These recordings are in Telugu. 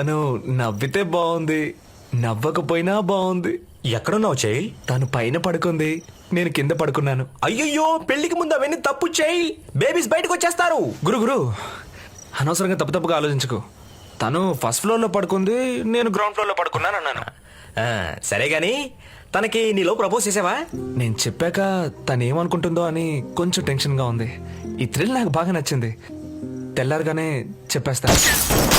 తను నవ్వితే బాగుంది నవ్వకపోయినా బాగుంది ఎక్కడున్నావు చేయి తను పైన పడుకుంది. నేను కింద పడుకున్నాను. అయ్యయ్యో పెళ్ళికి ముందు అవన్నీ తప్పు చేయి బేబీస్ బయటకు వచ్చేస్తారు. గురు గురు అనవసరంగా తప్పు తప్పుగా ఆలోచించుకో. తను ఫస్ట్ ఫ్లోర్లో పడుకుంది నేను గ్రౌండ్ ఫ్లోర్లో పడుకున్నాను అన్నాను. ఆ, సరే గాని తనకి నీలో ప్రపోజ్ చేసావా? నేను చెప్పాక తను ఏమనుకుంటుందో అని కొంచెం టెన్షన్గా ఉంది. ఈ థ్రిల్ నాకు బాగా నచ్చింది. తెల్లారగానే చెప్పేస్తాను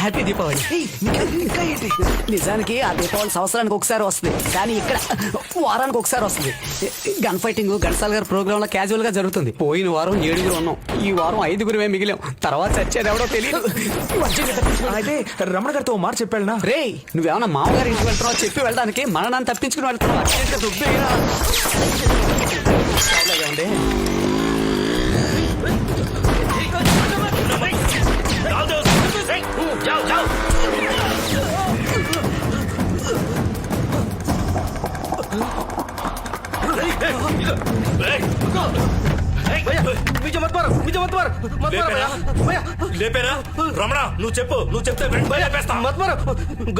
హ్యాపీ దీపావళి నిజానికి ఆ దీపావళి సంవత్సరానికి ఒకసారి వస్తుంది. కానీ ఇక్కడ వారానికి ఒకసారి వస్తుంది. గన్ ఫైటింగ్ గన్సాల్ గారి ప్రోగ్రామ్లో క్యాజువల్గా జరుగుతుంది. పోయిన వారం ఏడుగురు ఉన్నాం. ఈ వారం ఐదుగురువే మిగిలాం. తర్వాత చచ్చేది ఎవడో తెలియదు అయితే రమణ గారితో మాట చెప్పాడునా రే నువ్వేమన్నా మామగారి ఇంటికి వెళ్తున్నావు? చెప్పి వెళ్ళడానికి మననాన్ని తప్పించుకుని వెళ్తున్నావు? అర్జెంట్గా దుబ్బేయరా. చావులాగా ఉంది. లేపేనా? రమణ నువ్వు చెప్పు నువ్వు చెప్తే వెంటనే లేపేస్తా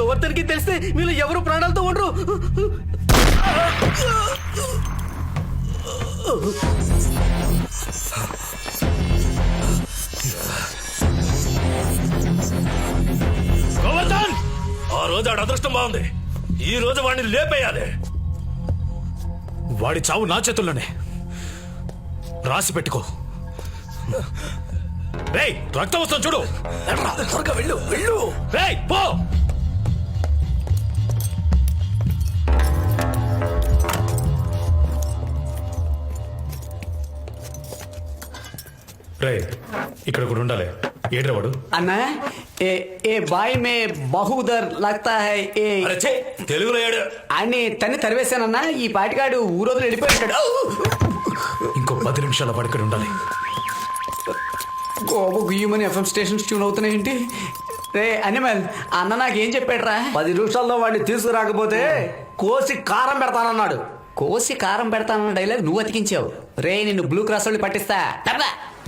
గోవర్ధన్కి తెలిస్తే వీళ్ళు ఎవరు ప్రాణాలతో ఉండరు. గోవర్ధన్ రోజు ఆడ అదృష్టం బాగుంది. ఈ రోజు వాడిని లేపేయాలి. వాడి చావు నా చేతుల్లోనే. రాసి పెట్టుకో. రేయ్ రక్తం వస్తాం చూడు. త్వరగా వెళ్ళు వెళ్ళు. రేయ్ పో. రేయ్ ఇక్కడ కూడా ఉండాలి. ఏడ్రా వాడు? అన్నా ఏ ఏ బాయ్ మే బహుదర్ లగ్తా హై ఏ అరే తెలుగులో ఏడు. అని తన్ని తరివేశానన్నా ఈ పాటికాడు ఊరోజులు వెళ్ళిపోయాడు ఇంకో పది నిమిషాల ఇక్కడ ఉండాలి. గోబ గుయ్యమని ఎఫ్ఎం స్టేషన్స్ ట్యూన్ అవుతున్నాయేంటి? రే అనిమల్ అన్న నాకేం చెప్పాడురా? పది నిమిషాల్లో వాడిని తీసుకురాకపోతే కోసి కారం పెడతానన్నాడు. కోసి కారం పెడతానన్న డైలాగ్ నువ్వు అతికించావు. రే నిన్ను బ్లూ క్రాస్ వాళ్ళు పట్టిస్తా.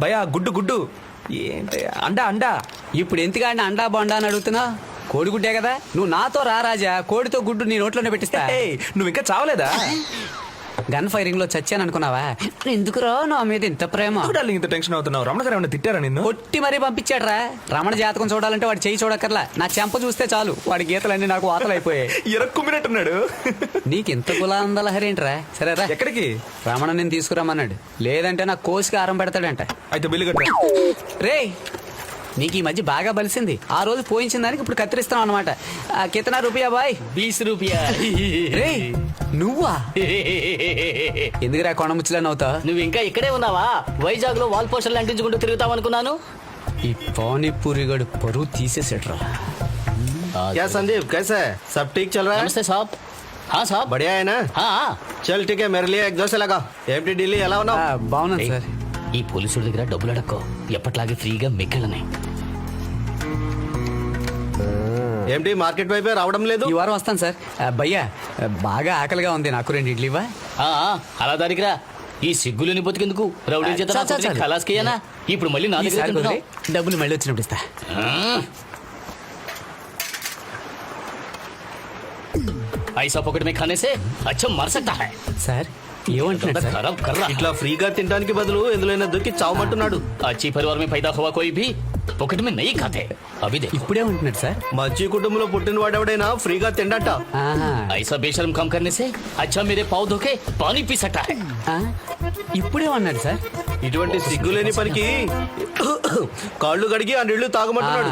భయా గుడ్డు గుడ్డు. ఏంటి అండా అండా. ఇప్పుడు ఎందుకంటే అండా బొండా అని అడుగుతున్నా? కోడిగుడ్డే కదా. నువ్వు నాతో రా రాజా. కోడితో గుడ్డు నీ నోట్లోనే పెట్టిస్తా. నువ్వు ఇంకా చావలేదా? గన్ ఫైరింగ్లో చచ్చాను అనుకున్నావా? ఎందుకురా నా మీద ఇంత ప్రేమ? డార్లింగ్ ఇంత టెన్షన్ అవుతున్నావు? రమణ గారు ఏమైనా తిట్టారా నిన్ను? కొట్టి మరీ పంపించాడ్రా. రమణ జాతకం చూడాలంటే వాడు చేయి చూడక్కర్లా. నా చెంప చూస్తే చాలు. వాడి గీతలన్నీ నాకు వాతలు అయిపోయాయి ఇరక్కుమినట్టున్నాడు నీకు ఇంత గులాందలహరి ఏంట్రా సరేరా ఎక్కడికి? రమణ నేను తీసుకురమ్మన్నాడు. లేదంటే నా కోసికి ఆరం పెడతాడంట. అయితే బిల్లు కట్టా. రే నీకు ఈ మధ్య బాగా బలిసింది ఆ రోజు పోయించిన దానికి ఇప్పుడు కత్తిరిస్తాం అనమాట కితనా రూపాయా బాయ్ బీస్ రూపాయ రే నువ్వా ఎందుకురా కొండ ముచ్చలని నవ్వుతా నువ్వు ఇంకా ఇక్కడే ఉన్నావా వైజాగ్ లో వాల్ పోస్టర్లు అంటించుకుంటూ తిరుగుతావు అనుకున్నాను ఈ పానీపూరి గడు పరువు తీసేసాడ్రా क्या संदीप कैसा है सब ठीक चल रहा है నమస్తే సాబ్ హా సాబ్ बढ़िया है ना హా चल ठीक है मेरे लिए एक दो से लगा एमटी ఢిల్లీ ఎలా ఆ, ఉన్నావు బాగున్నాను సార్ ఈ పోలీసుల దగ్గర డబ్బులు అడక్కో ఎప్పట్లాగే ఫ్రీగా మిగిలినాయి ఏమిటి మార్కెట్ వైపే రావడం లేదు ఈ వారం వస్తాను సార్ ఆ, భయ్యా ఆ, బాగా ఆకలిగా ఉంది నాకు రెండు ఇడ్లీవా ఆ, ఆ, అలా దానికిరా ఈ సిగ్గులని బతికేందుకు రౌడీ చేత చాలు, చాలు, చాలు. ఖలాస్కేయనా ఇప్పుడు మళ్ళీ నా దగ్గర ఈసారి తింటున్నావు. కుదిరి డబ్బులు మళ్ళీ వచ్చినప్పుడు ఇస్తా ఆ. ऐसा पॉकेट में खाने से अच्छा मर सकता है సార్ ఏమంటున్నాడు సార్ खराब कर रहा है ఇట్లా ఫ్రీగా తినడానికి బదులు ఎందులోనే దొరికి చావమంటున్నాడు अच्छी परिवार में पैदा हुआ कोई भी पॉकेट में नहीं खाते अभी देखो ఇప్పుడే ఉంటున్నాడు సార్ మంచి కుటుంబంలో పుట్టిన వాడెవడైనా ఫ్రీగా తిండట ఆహా. ऐसा बेशरम काम करने से अच्छा मेरे पाव धोके पानी पी सकता है ఆ, ఇప్పుడే ఉన్నాడు సార్ ఇటువంటి సిగ్గులేని పనికి కాళ్ళు గడిగి ఆ నీళ్లు ఆ, తాగమంటున్నాడు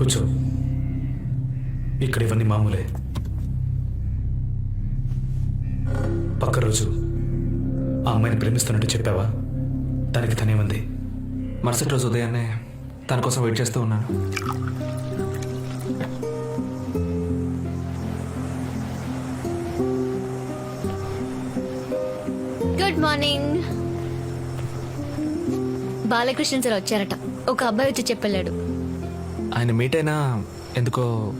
కూర్చో. ఇక్కడ ఇవన్నీ మామూలే. పక్క రోజు ఆ అమ్మాయిని ప్రేమిస్తున్నట్టు చెప్పావా? దానికి తనేమంది మరుసటి రోజు ఉదయాన్నే తన కోసం వెయిట్ చేస్తూ ఉన్నాను. గుడ్ మార్నింగ్ బాలకృష్ణ సార్ వచ్చారట. ఒక అబ్బాయి వచ్చి చెప్పెళ్ళాడు ఆయన మీట్ అయినా ఎందుకో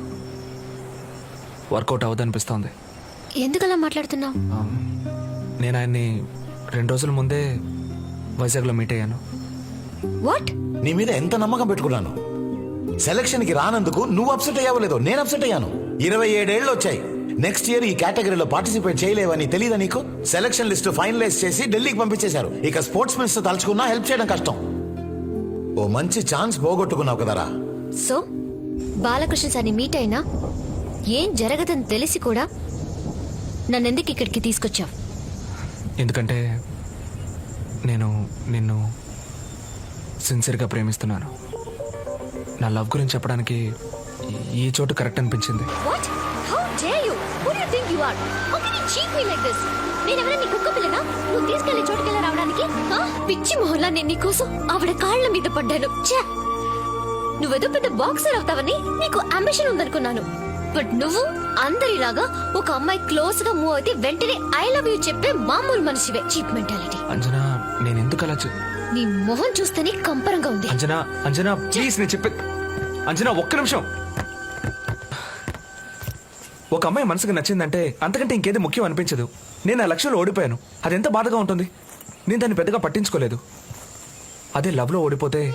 వర్కౌట్ అవ్వదనిపిస్తోంది ఎందుకు అలా మాట్లాడుతున్నావు నేను ఆయన్ని రెండు రోజుల ముందే వైజాగ్లో మీట్ అయ్యాను. వాట్ నీ మీద ఎంత నమ్మకం పెట్టుకున్నాను? సెలక్షన్కి రానందుకు నువ్వు అప్సెట్ అయ్యావలేదో నేను అప్సెట్ అయ్యాను. ఇరవై ఏడేళ్ళు వచ్చాయి. నెక్స్ట్ ఇయర్ ఈ కేటగిరీలో పార్టిసిపేట్ చేయలేవని తెలియదా నీకు? సెలక్షన్ లిస్ట్ ఫైనలైజ్ చేసి ఢిల్లీకి పంపించేశారు. ఇక స్పోర్ట్స్ మినిస్టర్ తలుచుకున్నా హెల్ప్ చేయడం కష్టం. ఓ మంచి ఛాన్స్ పోగొట్టుకున్నావు కదరా. సో బాలకృష్ణ సార్ని మీట్ అయినా ఏం జరగదని తెలిసి కూడా నన్నెందుకు ఇక్కడికి తీసుకొచ్చావు? ఎందుకంటే నేను నిన్ను సిన్సియర్గా ప్రేమిస్తున్నాను. నా లవ్ గురించి చెప్పడానికి ఈ- చోటు కరెక్ట్ అనిపించింది. What how dare you who do you think you are how can you cheat me like this నేను ఎవరైనా నీ కుక్క పిల్లనా? నువ్వు తీసుకెళ్ళే చోటుకెళ్ళ రావడానికి? పిచ్చి మొహల్లా నేను నీకోసం ఆవిడ కాళ్ళ మీద పడ్డాను. ఛే! నువ్వేదో పెద్ద బాక్సర్ అవుతావని నీకు అంబిషన్ ఉందనుకున్నాను. బట్ నువ్వు అందరిలాగా ఒక అమ్మాయి క్లోజ్గా మూవ్ అయితే వెంటనే ఐ లవ్ యూ చెప్పే మామూలు మనిషివే. చీప్ మెంటాలిటీ అంజనా నేను ఎందుకు అలా చే- నీ మొహం చూస్తేనే కంపరంగా ఉంది. అంజనా అంజనా ప్లీజ్ నేను చెప్పే అంజనా ఒక్క నిమిషం. ఒక అమ్మాయి మనసుకు నచ్చిందంటే అంతకంటే ఇంకేది ముఖ్యం అనిపించదు. నేను ఆ లక్ష్యంలో ఓడిపోయాను. అది ఎంత బాధగా ఉంటుంది? నేను దాన్ని పెద్దగా పట్టించుకోలేదు. అదే లవ్లో ఓడిపోతే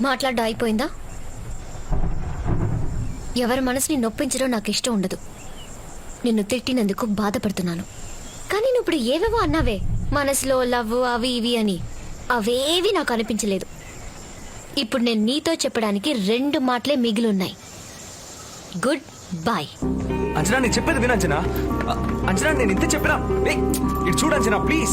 మాట్లాడడం అయిపోయిందా? ఎవరి మనసుని నొప్పించడం నాకు ఇష్టం ఉండదు. నిన్ను తిట్టినందుకు బాధపడుతున్నాను. కానీ నువ్వు ఇప్పుడు ఏవేవో అన్నావే మనసులో లవ్ అవి ఇవి అని. అవేవి నాకు అనిపించలేదు. ఇప్పుడు నేను నీతో చెప్పడానికి రెండు మాటలే మిగిలి ఉన్నాయి గుడ్ బాయ్ అంచనా నేను చెప్పేది విను అంచనా. అ- అంచనా నేను ఇంత చెప్పినా? ఏయ్, ఇటు చూడు అంచనా ప్లీజ్.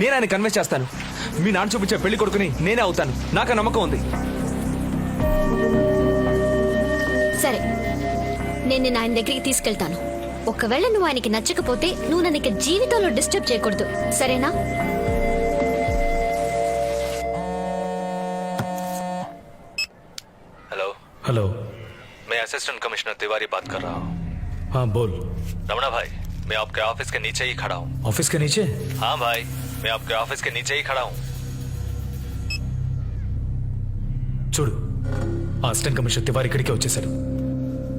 నేను ఆయన కన్విన్స్ చేస్తాను మీ నాన్న చూపించే పెళ్లి కొడుకుని నేనే అవుతాను నాకు ఆ నమ్మకం ఉంది సరే నేను నిన్ను ఆయన దగ్గరికి తీసుకెళ్తాను ఒకవేళ నువ్వు ఆయనకి నచ్చకపోతే నువ్వు నన్ను ఇక జీవితంలో డిస్టర్బ్ చేయకూడదు సరేనా हेलो हेलो मैं असिस्टेंट कमिश्नर तिवारी बात कर रहा हूँ हाँ बोल रमणा भाई मैं आपके ऑफिस के नीचे ही खड़ा हूँ ऑफिस के नीचे हाँ भाई मैं आपके ऑफिस के नीचे ही खड़ा हूँ చూడు ఆ అసిస్టెంట్ కమిషనర్ తివారి ఇక్కడికే వచ్చేసాడు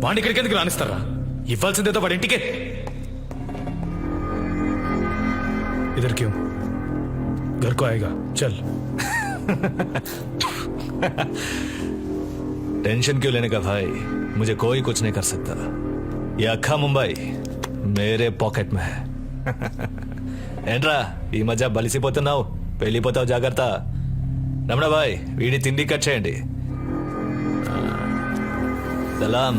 వాడిని ఇక్కడికి ఎందుకు రానిస్తారా ఇవ్వాల్సిందేదో వాడి ఇంటికే इधर क्यों घर को आएगा चल टेंशन क्यों लेने का भाई मुझे कोई कुछ नहीं कर सकता ये अखा मुंबई मेरे పాకెట్ में है ఏంట్రా ఈ మధ్య బలిసిపోతున్నావు. వెళ్ళిపోతావు జాగ్రత్త. రమణ భాయ్ వీడి తిండి కట్ చేయండి. సలాం